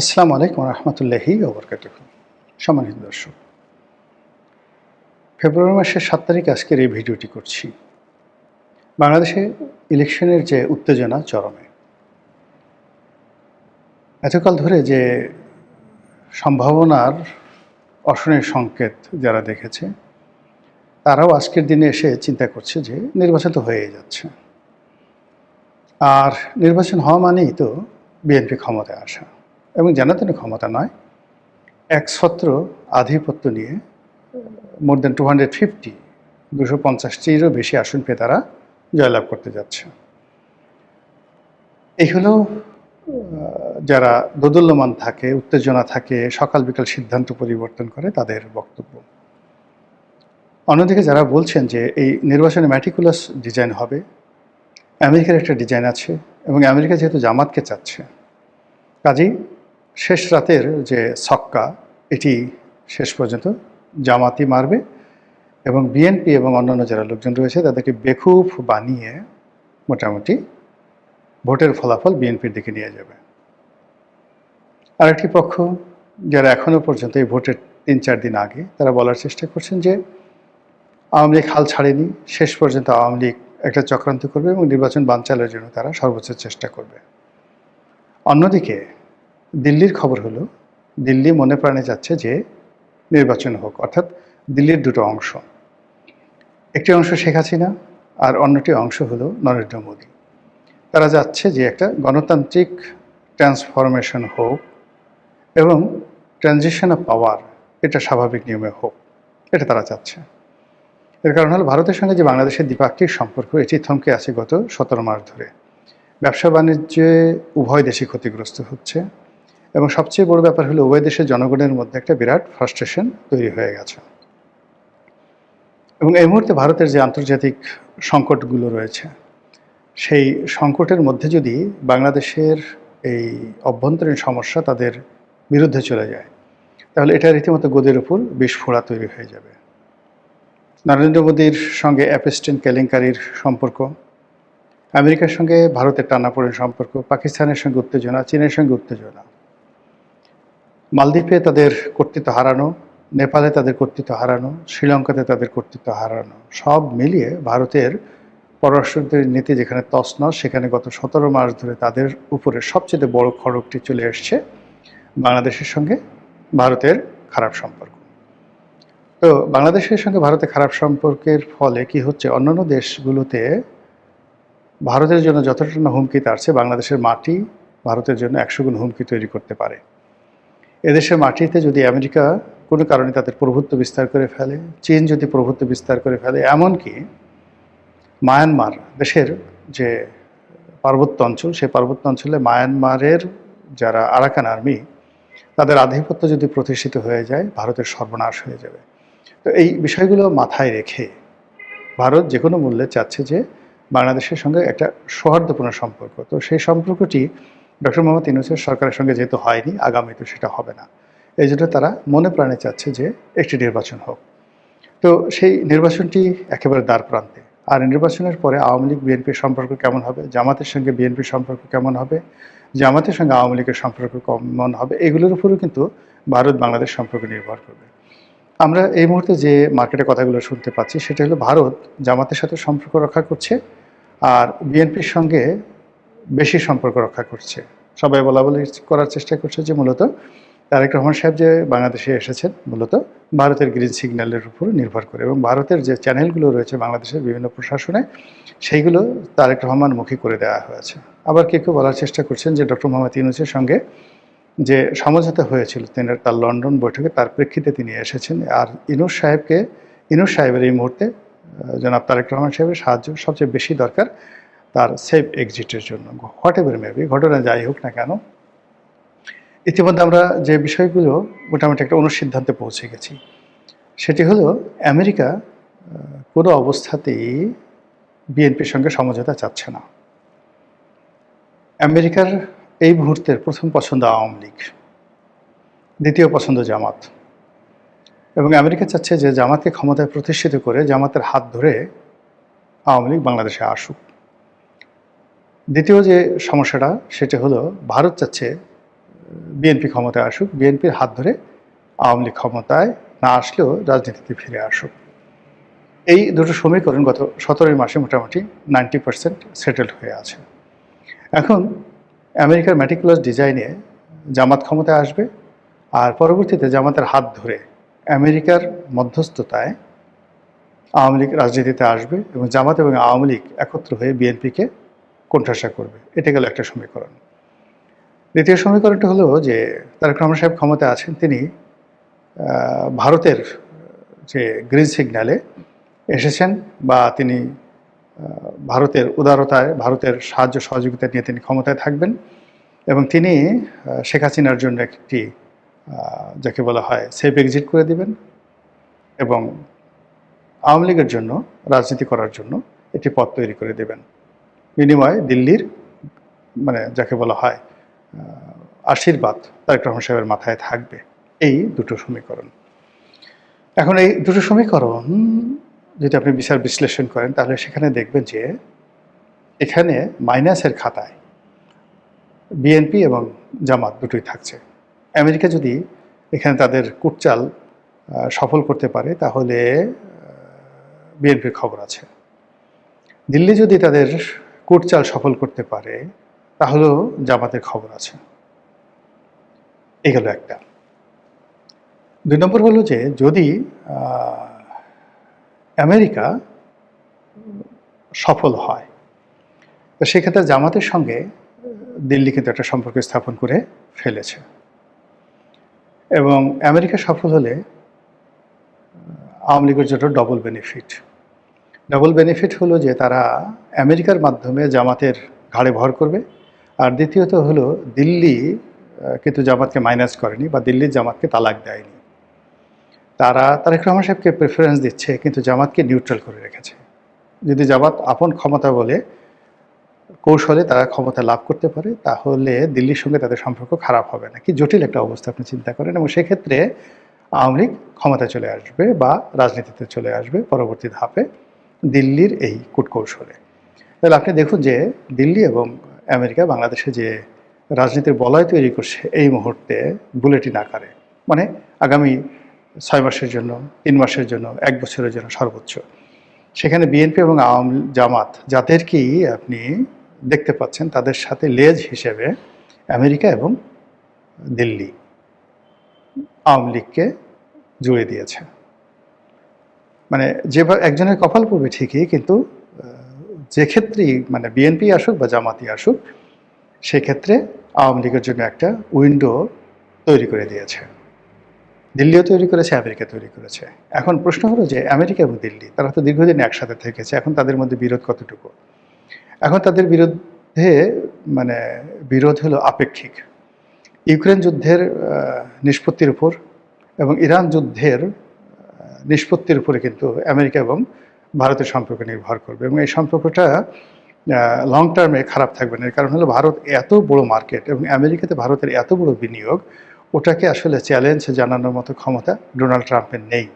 আসসালামু আলাইকুম রহমতুল্লাহি ওবরকাত সম্মানিত দর্শক, ফেব্রুয়ারি মাসের সাত তারিখ আজকের এই ভিডিওটি করছি। বাংলাদেশে ইলেকশনের যে উত্তেজনা চরমে, এতকাল ধরে যে সম্ভাবনার অশনের সংকেত যারা দেখেছে, তারাও আজকের দিনে এসে চিন্তা করছে যে নির্বাচন তো হয়ে যাচ্ছে। আর নির্বাচন হওয়া মানেই তো বিএনপি ক্ষমতায় আসা। এবং জানাতেন ক্ষমতা নয়। একছত্র আধিপত্য নিয়ে more than two hundred fifty দুশো পঞ্চাশটিরও বেশি আসন পেয়ে তারা জয়লাভ করতে যাচ্ছে। এই হলো যারা দোদুল্যমান থাকে, উত্তেজনা থাকে, সকাল বিকাল সিদ্ধান্ত পরিবর্তন করে তাদের বক্তব্য। অন্যদিকে যারা বলছেন যে এই নির্বাচনে ম্যাটিকুলাস ডিজাইন হবে, আমেরিকার একটা ডিজাইন আছে এবং আমেরিকা যেহেতু জামাতকে চাচ্ছে, কাজেই শেষ রাতের যে ছক্কা, এটি শেষ পর্যন্ত জামাতি মারবে এবং বিএনপি এবং অন্যান্য যারা লোকজন রয়েছে, তাদেরকে বেকুফ বানিয়ে মোটামুটি ভোটের ফলাফল বিএনপির দিকে নিয়ে যাবে। আরেকটি পক্ষ, যারা এখনও পর্যন্ত এই ভোটের তিন চার দিন আগে, তারা বলার চেষ্টা করছেন যে আওয়ামী লীগ হাল ছাড়েনি, শেষ পর্যন্ত আওয়ামী লীগ একটা চক্রান্ত করবে এবং নির্বাচন বানচালের জন্য তারা সর্বোচ্চ চেষ্টা করবে। অন্যদিকে দিল্লির খবর হলো, দিল্লি মনে প্রাণে যাচ্ছে যে নির্বাচন হোক, অর্থাৎ দিল্লির দুটো অংশ। একটি অংশ শেখ হাসিনা আর অন্যটি অংশ হলো নরেন্দ্র মোদী। তারা যাচ্ছে যে একটা গণতান্ত্রিক ট্রান্সফরমেশন হোক এবং ট্রানজিশন অফ পাওয়ার, এটা স্বাভাবিক নিয়মে হোক, এটা তারা চাচ্ছে। এর কারণ হলো ভারতের সঙ্গে যে বাংলাদেশের দ্বিপাক্ষিক সম্পর্ক, এটি থমকে আছে গত সতেরো মাস ধরে। ব্যবসা বাণিজ্যে উভয় দেশই ক্ষতিগ্রস্ত হচ্ছে। এবং সবচেয়ে বড় ব্যাপার হলো, উভয় দেশের জনগণের মধ্যে একটা বিরাট ফ্রাস্ট্রেশন তৈরি হয়ে গেছে। এবং এই মুহূর্তে ভারতের যে আন্তর্জাতিক সংকটগুলো রয়েছে, সেই সংকটের মধ্যে যদি বাংলাদেশের এই অভ্যন্তরীণ সমস্যা তাদের বিরুদ্ধে চলে যায়, তাহলে এটা রীতিমতো গদির উপর বিস্ফোরা তৈরি হয়ে যাবে। নরেন্দ্র মোদীর সঙ্গে অ্যাপেস্টেন কেলেঙ্কারির সম্পর্ক, আমেরিকার সঙ্গে ভারতের টানাপোড়েন সম্পর্ক, পাকিস্তানের সঙ্গে উত্তেজনা, চীনের সঙ্গে উত্তেজনা মালদ্বীপে তাদের কর্তৃত্ব হারানো, নেপালে তাদের কর্তৃত্ব হারানো, শ্রীলঙ্কাতে তাদের কর্তৃত্ব হারানো, সব মিলিয়ে ভারতের পররাষ্ট্র নীতি যেখানে তছনছ, সেখানে গত সতেরো মাস ধরে তাদের উপরে সবচেয়ে বড় খড়গটি চলে এসছে বাংলাদেশের সঙ্গে ভারতের খারাপ সম্পর্ক। তো বাংলাদেশের সঙ্গে ভারতের খারাপ সম্পর্কের ফলে কি হচ্ছে? অন্যান্য দেশগুলোতে ভারতের জন্য না হুমকি তারছে বাংলাদেশের মাটি ভারতের জন্য একশো গুণ হুমকি তৈরি করতে পারে। এদেশের মাটিতে যদি আমেরিকা কোনো কারণে তাদের প্রভুত্ব বিস্তার করে ফেলে, চীন যদি প্রভুত্ব বিস্তার করে ফেলে, এমনকি মায়ানমার, দেশের যে পার্বত্য অঞ্চল, সেই পার্বত্য অঞ্চলে মায়ানমারের যারা আরাকান আর্মি, তাদের আধিপত্য যদি প্রতিষ্ঠিত হয়ে যায়, ভারতের সর্বনাশ হয়ে যাবে। তো এই বিষয়গুলো মাথায় রেখে ভারত যে কোনো মূল্যে চাচ্ছে যে বাংলাদেশের সঙ্গে একটা সৌহার্দ্যপূর্ণ সম্পর্ক। তো সেই সম্পর্কটি ডক্টর মোহাম্মদ ইউনুসের সরকারের সঙ্গে যেহেতু হয়নি, আগামীতে সেটা হবে না। এই জন্য তারা মনে প্রাণে চাচ্ছে যে একটি নির্বাচন হোক। তো সেই নির্বাচনটি একেবারে দ্বার প্রান্তে। আর নির্বাচনের পরে আওয়ামী লীগ বিএনপির সম্পর্ক কেমন হবে? জামাতের সঙ্গে বিএনপির সম্পর্ক কেমন হবে? জামাতের সঙ্গে আওয়ামী লীগের সম্পর্ক কেমন হবে? এগুলোর উপরেও কিন্তু ভারত বাংলাদেশ সম্পর্ক নির্ভর করবে। আমরা এই মুহূর্তে যে মার্কেটে কথাগুলো শুনতে পাচ্ছি, সেটা হলো ভারত জামাতের সাথে সম্পর্ক রক্ষা করছে, আর বিএনপির সঙ্গে বেশি সম্পর্ক রক্ষা করছে। সবাই বলা বলি করার চেষ্টা করছে যে মূলত তারেক রহমান সাহেব যে বাংলাদেশে এসেছেন, মূলত ভারতের গ্রিন সিগন্যালের উপর নির্ভর করে এবং ভারতের যে চ্যানেলগুলো রয়েছে বাংলাদেশের বিভিন্ন প্রশাসনে, সেইগুলো তারেক রহমান মুখী করে দেওয়া হয়েছে। আবার কেউ কেউ বলার চেষ্টা করছেন যে ডক্টর মোহাম্মদ ইউনুসের সঙ্গে যে সমঝোতা হয়েছিল, তিনি তার লন্ডন বৈঠকে তার প্রেক্ষিতে তিনি এসেছেন। আর ইনুস সাহেবকে, ইনুস সাহেবের এই মুহূর্তে জনাব তারেক রহমান সাহেবের সাহায্য সবচেয়ে বেশি দরকার। তার সেফ এক্সিটের জন্য। হোয়াট এভার মেবি ঘটনা যাই হোক না কেন, ইতিমধ্যে আমরা যে বিষয়গুলো মোটামুটি একটা অনুসিদ্ধান্তে পৌঁছে গেছি, সেটি হলো আমেরিকা কোনো অবস্থাতেই বিএনপির সঙ্গে সমঝোতা চাচ্ছে না। আমেরিকার এই মুহূর্তের প্রথম পছন্দ আওয়ামী লীগ, দ্বিতীয় পছন্দ জামাত। এবং আমেরিকা চাচ্ছে যে জামাতকে ক্ষমতায় প্রতিষ্ঠিত করে জামাতের হাত ধরে আওয়ামী লীগ বাংলাদেশে আসুক। দ্বিতীয় যে সমস্যাটা, সেটা হলো ভারত চাচ্ছে বিএনপি ক্ষমতায় আসুক, বিএনপির হাত ধরে আওয়ামী লীগ ক্ষমতায় না আসলেও রাজনীতিতে ফিরে আসুক। এই দুটো সমীকরণ গত সতেরোই মাসে মোটামুটি নাইনটি পার্সেন্ট সেটেলড হয়ে আছে। এখন আমেরিকার ম্যাটিকুলাস ডিজাইনে জামাত ক্ষমতায় আসবে আর পরবর্তীতে জামাতের হাত ধরে আমেরিকার মধ্যস্থতায় আওয়ামী লীগ রাজনীতিতে আসবে এবং জামাত এবং আওয়ামী লীগ একত্র হয়ে বিএনপিকে কোণঠাসা করবে। এটা গেল একটা সমীকরণ। দ্বিতীয় সমীকরণটা হলো যে তারেক রহমান সাহেব ক্ষমতায় আছেন, তিনি ভারতের যে গ্রিন সিগন্যালে এসেছেন বা তিনি ভারতের উদারতায়, ভারতের সাহায্য সহযোগিতা নিয়ে তিনি ক্ষমতায় থাকবেন এবং তিনি শেখ হাসিনার জন্য একটি যাকে বলা হয় সেফ এক্সিট করে দিবেন এবং আওয়ামী লীগের জন্য, রাজনীতি করার জন্য একটি পথ তৈরি করে দেবেন। বিনিময়ে দিল্লির মানে যাকে বলা হয় আশীর্বাদ তারেক রহমান সাহেবের মাথায় থাকবে। এই দুটো সমীকরণ। এখন এই দুটো সমীকরণ যদি আপনি বিচার বিশ্লেষণ করেন, তাহলে সেখানে দেখবেন যে এখানে মাইনাসের খাতায় বিএনপি এবং জামাত দুটোই থাকছে। আমেরিকা যদি এখানে তাদের কুটচাল সফল করতে পারে, তাহলে বিএনপির খবর আছে। দিল্লি যদি তাদের কুটচাল সফল করতে পারে, তাহলেও জামাতের খবর আছে। এই গেল একটা। দুই নম্বর হলো যে, যদি আমেরিকা সফল হয়, তো সেক্ষেত্রে জামাতের সঙ্গে দিল্লি কিন্তু একটা সম্পর্ক স্থাপন করে ফেলেছে। এবং আমেরিকা সফল হলে আওয়ামী লীগের জন্য ডবল বেনিফিট ডবল বেনিফিট হলো যে তারা আমেরিকার মাধ্যমে জামাতের ঘাড়ে ভর করবে। আর দ্বিতীয়ত হলো দিল্লি কিন্তু জামাতকে মাইনাস করেনি বা দিল্লির জামাতকে তালাক দেয়নি। তারা, তারেক রহমান সাহেবকে প্রেফারেন্স দিচ্ছে, কিন্তু জামাতকে নিউট্রাল করে রেখেছে। যদি জামাত আপন ক্ষমতা বলে, কৌশলে তারা ক্ষমতা লাভ করতে পারে, তাহলে দিল্লির সঙ্গে তাদের সম্পর্ক খারাপ হবে না। কি জটিল একটা অবস্থা আপনি চিন্তা করেন। এবং সেক্ষেত্রে আওয়ামী লীগ ক্ষমতায় চলে আসবে বা রাজনীতিতে চলে আসবে পরবর্তী ধাপে। দিল্লির এই কূটকৌশলে। তাহলে আপনি দেখুন যে দিল্লি এবং আমেরিকা বাংলাদেশে যে রাজনীতির বলয় তৈরি করছে এই মুহূর্তে বুলেটিন আকারে মানে আগামী ছয় মাসের জন্য, তিন মাসের জন্য, এক বছরের জন্য সর্বোচ্চ। সেখানে বিএনপি এবং আওয়ামী জামাত যাদেরকেই আপনি দেখতে পাচ্ছেন তাদের সাথে লেজ হিসেবে আমেরিকা এবং দিল্লি আওয়ামী লীগকে জুড়ে দিয়েছে। মানে যেভাবে একজনের কপাল পড়বে ঠিকই, কিন্তু যে ক্ষেত্রেই মানে বিএনপি আসুক বা জামাতি আসুক, সেক্ষেত্রে আওয়ামী লীগের জন্য একটা উইন্ডো তৈরি করে দিয়েছে। দিল্লিও তৈরি করেছে, আমেরিকা তৈরি করেছে। এখন প্রশ্ন হলো যে আমেরিকা এবং দিল্লি, তারা তো দীর্ঘদিন একসাথে থেকেছে, এখন তাদের মধ্যে বিরোধ কতটুকু? এখন তাদের বিরুদ্ধে মানে বিরোধ হলো আপেক্ষিক। ইউক্রেন যুদ্ধের নিষ্পত্তির উপর এবং ইরান যুদ্ধের নিষ্পত্তির উপরে কিন্তু আমেরিকা এবং ভারতের সম্পর্ক নির্ভর করবে। এবং এই সম্পর্কটা লং টার্মে খারাপ থাকবে না। এর কারণ হলো ভারত এত বড় মার্কেট এবং আমেরিকাতে ভারতের এত বড় বিনিয়োগ, ওটাকে আসলে চ্যালেঞ্জ জানানোর মতো ক্ষমতা ডোনাল্ড ট্রাম্পের নেই।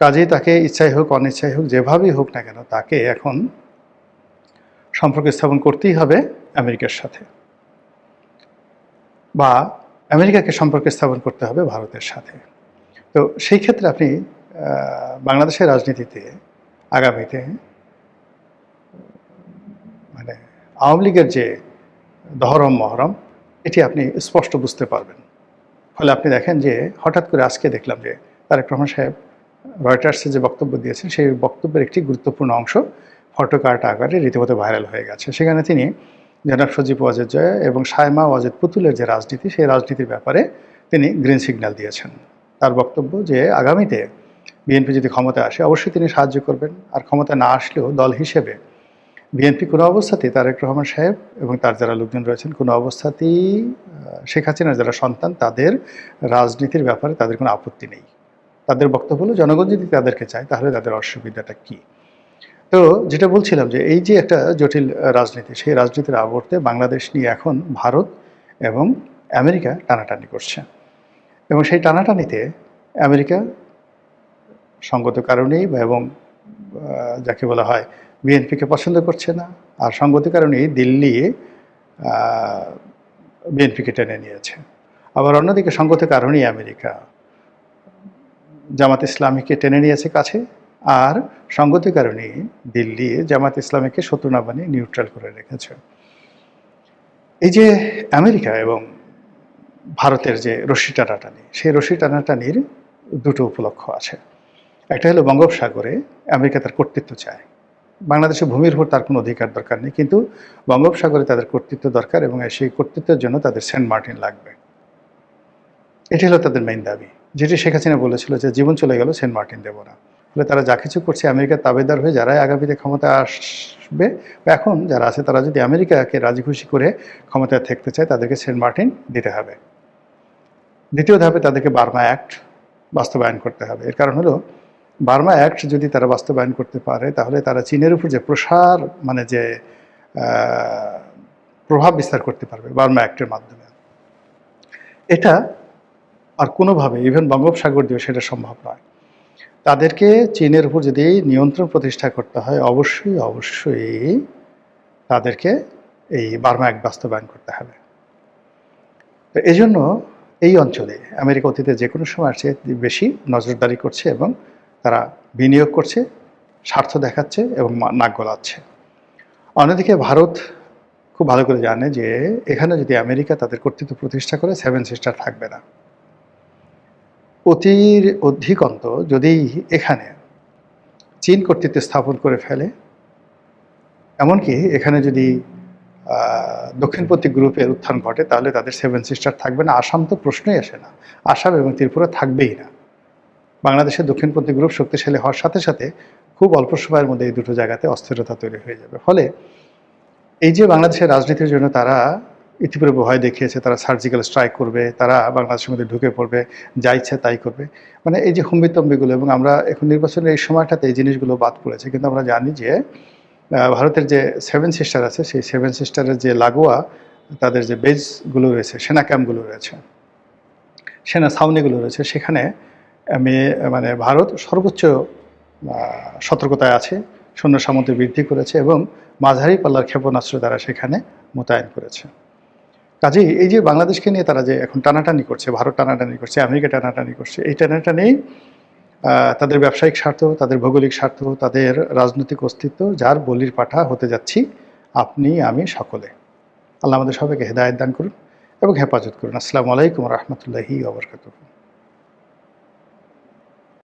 কাজেই তাকে ইচ্ছাই হোক, অনিচ্ছাই হোক, যেভাবেই হোক না কেন, তাকে এখন সম্পর্ক স্থাপন করতেই হবে আমেরিকার সাথে। বা আমেরিকাকে সম্পর্ক স্থাপন করতে হবে ভারতের সাথে। তো সেই ক্ষেত্রে আপনি বাংলাদেশের রাজনীতিতে আগামীতে মানে আওয়ামী লীগের যে দহরম মহরম, এটি আপনি স্পষ্ট বুঝতে পারবেন। ফলে আপনি দেখেন যে হঠাৎ করে আজকে দেখলাম যে তারেক রহমান সাহেব রয়টার্সে যে বক্তব্য দিয়েছেন, সেই বক্তব্যের একটি গুরুত্বপূর্ণ অংশ ফটোকার্ট আকারে রীতিমতো ভাইরাল হয়ে গেছে। সেখানে তিনি জনাব সজীব ওয়াজেদ জয় এবং সায়মা ওয়াজেদ পুতুলের যে রাজনীতি, সেই রাজনীতির ব্যাপারে তিনি গ্রিন সিগন্যাল দিয়েছেন। তার বক্তব্য যে আগামীতে বিএনপি যদি ক্ষমতায় আসে, অবশ্যই তিনি সাহায্য করবেন। আর ক্ষমতা না আসলেও দল হিসেবে বিএনপি কোনো অবস্থাতেই তারেক রহমান সাহেব এবং তার যারা লোকজন রয়েছেন, কোনো অবস্থাতেই শেখ হাসিনার যারা সন্তান, তাদের রাজনীতির ব্যাপারে তাদের কোনো আপত্তি নেই। তাদের বক্তব্য হলো, জনগণ যদি তাদেরকে চায়, তাহলে তাদের অসুবিধাটা কী? তো যেটা বলছিলাম যে, এই যে একটা জটিল রাজনীতি, সেই রাজনীতির আবর্তে বাংলাদেশ নিয়ে এখন ভারত এবং আমেরিকা টানাটানি করছে। এবং সেই টানাটানিতে আমেরিকা সঙ্গত কারণেই এবং যাকে বলা হয় বিএনপিকে পছন্দ করছে না, আর সঙ্গত কারণেই দিল্লি বিএনপিকে টেনে নিয়েছে। আবার অন্যদিকে সঙ্গত কারণেই আমেরিকা জামাত ইসলামীকে টেনে নিয়েছে কাছে, আর সঙ্গতি কারণে দিল্লি জামাত ইসলামীকে শত্রু না বানিয়ে নিউট্রাল করে রেখেছে। এই যে আমেরিকা এবং ভারতের যে রশি টানাটানি সেই রশি টানাটানির দুটো উপলক্ষ আছে। একটা হলো বঙ্গোপসাগরে আমেরিকা তার কর্তৃত্ব চায়। বাংলাদেশের ভূমির উপর তার কোনো অধিকার দরকার নেই, কিন্তু বঙ্গোপসাগরে তাদের কর্তৃত্ব দরকার এবং সেই কর্তৃত্বের জন্য তাদের সেন্ট মার্টিন লাগবে। এটি হলো তাদের মেইন দাবি। যেটি শেখ হাসিনা বলেছিল যে জীবন চলে গেল সেন্ট মার্টিন দেবো না ফলে তারা যা কিছু করছে আমেরিকার তাবেদার হয়ে যারাই আগামীতে ক্ষমতা আসবে বা এখন যারা আছে তারা যদি আমেরিকাকে রাজি খুশি করে ক্ষমতায় থাকতে চায় তাদেরকে সেন্ট মার্টিন দিতে হবে। দ্বিতীয় ধাপে তাদেরকে বার্মা অ্যাক্ট বাস্তবায়ন করতে হবে। এর কারণ হলো বার্মা অ্যাক্ট যদি তারা বাস্তবায়ন করতে পারে, তাহলে তারা চীনের উপর যে প্রসার মানে যে প্রভাব বিস্তার করতে পারবে বার্মা অ্যাক্টের মাধ্যমে। এটা আর কোনোভাবে, ইভেন বঙ্গোপসাগর দিয়েও সেটা সম্ভব নয়। তাদেরকে চীনের উপর যদি নিয়ন্ত্রণ প্রতিষ্ঠা করতে হয়, অবশ্যই অবশ্যই তাদেরকে এই বার্মা অ্যাক্ট বাস্তবায়ন করতে হবে। তো এই জন্য এই অঞ্চলে আমেরিকা অতীতে যে কোনো সময় চেয়ে বেশি নজরদারি করছে এবং তারা বিনিয়োগ করছে, স্বার্থ দেখাচ্ছে এবং নাক গলাচ্ছে। অন্যদিকে ভারত খুব ভালো করে জানে যে এখানে যদি আমেরিকা তাদের কর্তৃত্ব প্রতিষ্ঠা করে সেভেন সিস্টার থাকবে না। অতির অধিকন্ত যদি এখানে চীন কর্তৃত্ব স্থাপন করে ফেলে, এমনকি এখানে যদি দক্ষিণপন্থী গ্রুপের উত্থান ঘটে, তাহলে তাদের সেভেন সিস্টার থাকবে না। আসাম তো প্রশ্নই আসে না। আসাম এবং ত্রিপুরা থাকবেই না। বাংলাদেশের দক্ষিণপন্থী গ্রুপ শক্তিশালী হওয়ার সাথে সাথে খুব অল্প সময়ের মধ্যে এই দুটো জায়গাতে অস্থিরতা তৈরি হয়ে যাবে। ফলে এই যে বাংলাদেশের রাজনীতির জন্য তারা ইতিপূর্বে ভয় দেখিয়েছে, তারা সার্জিক্যাল স্ট্রাইক করবে, তারা বাংলাদেশের মধ্যে ঢুকে পড়বে, যা ইচ্ছে তাই করবে। মানে এই যে হুম্বিতম্বিগুলো এবং আমরা এখন নির্বাচনের এই সময়টাতে এই জিনিসগুলো বাদ পড়েছে। কিন্তু আমরা জানি যে ভারতের যে সেভেন সিস্টার আছে, সেই সেভেন সিস্টারের যে লাগোয়া, তাদের যে বেজগুলো রয়েছে, সেনা ক্যাম্পগুলো রয়েছে, সেনা ছাউনিগুলো রয়েছে, সেখানে আমি মানে ভারত সর্বোচ্চ সতর্কতায় আছে, সৈন্য সামন্ত বৃদ্ধি করেছে এবং মাঝারি পাল্লার ক্ষেপণাস্ত্র দ্বারা সেখানে মোতায়েন করেছে। কাজেই এই যে বাংলাদেশকে নিয়ে তারা যে এখন টানাটানি করছে, ভারত টানাটানি করছে, আমেরিকা টানাটানি করছে, এই টানাটানি তাদের ব্যবসায়িক স্বার্থ, তাদের ভৌগোলিক স্বার্থ, তাদের রাজনৈতিক অস্তিত্ব, যার বলির পাঠা হতে যাচ্ছি আপনি, আমি সকলে। আল্লাহ আমাদের সবাইকে হেদায়ত দান করুন এবং হেফাজত করুন। আসসালামু আলাইকুম রহমতুল্লাহি ওবরকাতুহ